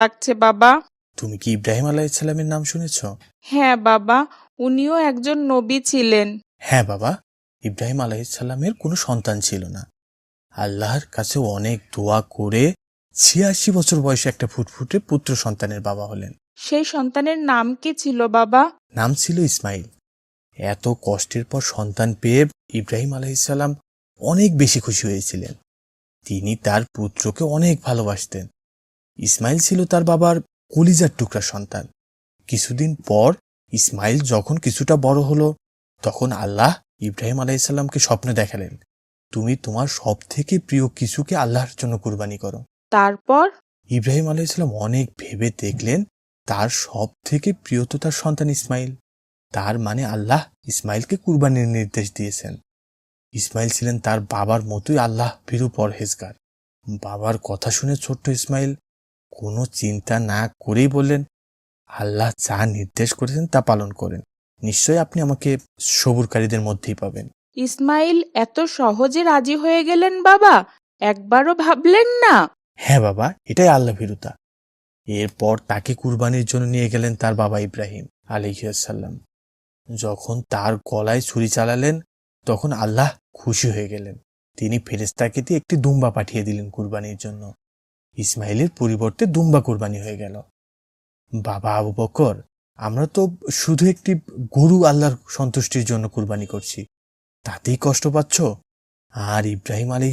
লাগছে বাবা। তুমি কি ইব্রাহিম আলাইসাল্লামের নাম শুনেছ? হ্যাঁ বাবা। উনিও একজন নবী ছিলেন। হ্যাঁ বাবা। ইব্রাহিম আলাইসাল্লামের কোনো সন্তান ছিল না। আল্লাহর কাছে অনেক দোয়া করে ছিয়াশি বছর বয়সে একটা ফুটফুটে পুত্র সন্তানের বাবা হলেন। সেই সন্তানের নাম কি ছিল বাবা? নাম ছিল ইসমাইল। এত কষ্টের পর সন্তান পেয়ে ইব্রাহিম আলাইসাল্লাম অনেক বেশি খুশি হয়েছিলেন। তিনি তার পুত্রকে অনেক ভালোবাসতেন। ইসমাইল ছিল তার বাবার কলিজার টুকরা সন্তান। কিছুদিন পর ইসমাইল যখন কিছুটা বড় হলো তখন আল্লাহ ইব্রাহিম আলাইসাল্লামকে স্বপ্নে দেখালেন তুমি তোমার সব থেকে প্রিয় কিছুকে আল্লাহর জন্য কুরবানি করো। তারপর? ইব্রাহিম আলাইসাল্লাম অনেক ভেবে দেখলেন তার সব থেকে প্রিয় তো তার সন্তান ইসমাইল। তার মানে আল্লাহ ইসমাইলকে কুরবানির নির্দেশ দিয়েছেন। ইসমাইল ছিলেন তার বাবার মতোই আল্লাহ ভীরু পরহেজগার। বাবার কথা শুনে ছোট্ট ইসমাইল কোনো চিন্তা না করেই বললেন আল্লাহ যা নির্দেশ করেছেন তা পালন করেন। নিশ্চয়ই আপনি আমাকে সবুরকারীদের মধ্যেই পাবেন। ইসমাইল এত সহজে রাজি হয়ে গেলেন বাবা? একবারও ভাবলেন না? হ্যাঁ বাবা এটাই আল্লাহ ভীরুতা। এরপর তাকে কুরবানির জন্য নিয়ে গেলেন তার বাবা ইব্রাহিম আলিহাসাল্লাম যখন তার গলায় ছুরি চালালেন তখন আল্লাহ খুশি হয়ে গেলেন। তিনি ফেরেস্তাকে দিয়ে একটি দুম্বা পাঠিয়ে দিলেন কুরবানির জন্য। ইসমাইলের পরিবর্তে দুম্বা কোরবানি হয়ে গেল। বাবা আবু বকর, আমরা তো শুধু একটি গরু আল্লাহর সন্তুষ্টির জন্য কোরবানি করছি। তাতেই কষ্ট পাচ্ছ? আর ইব্রাহিম আলী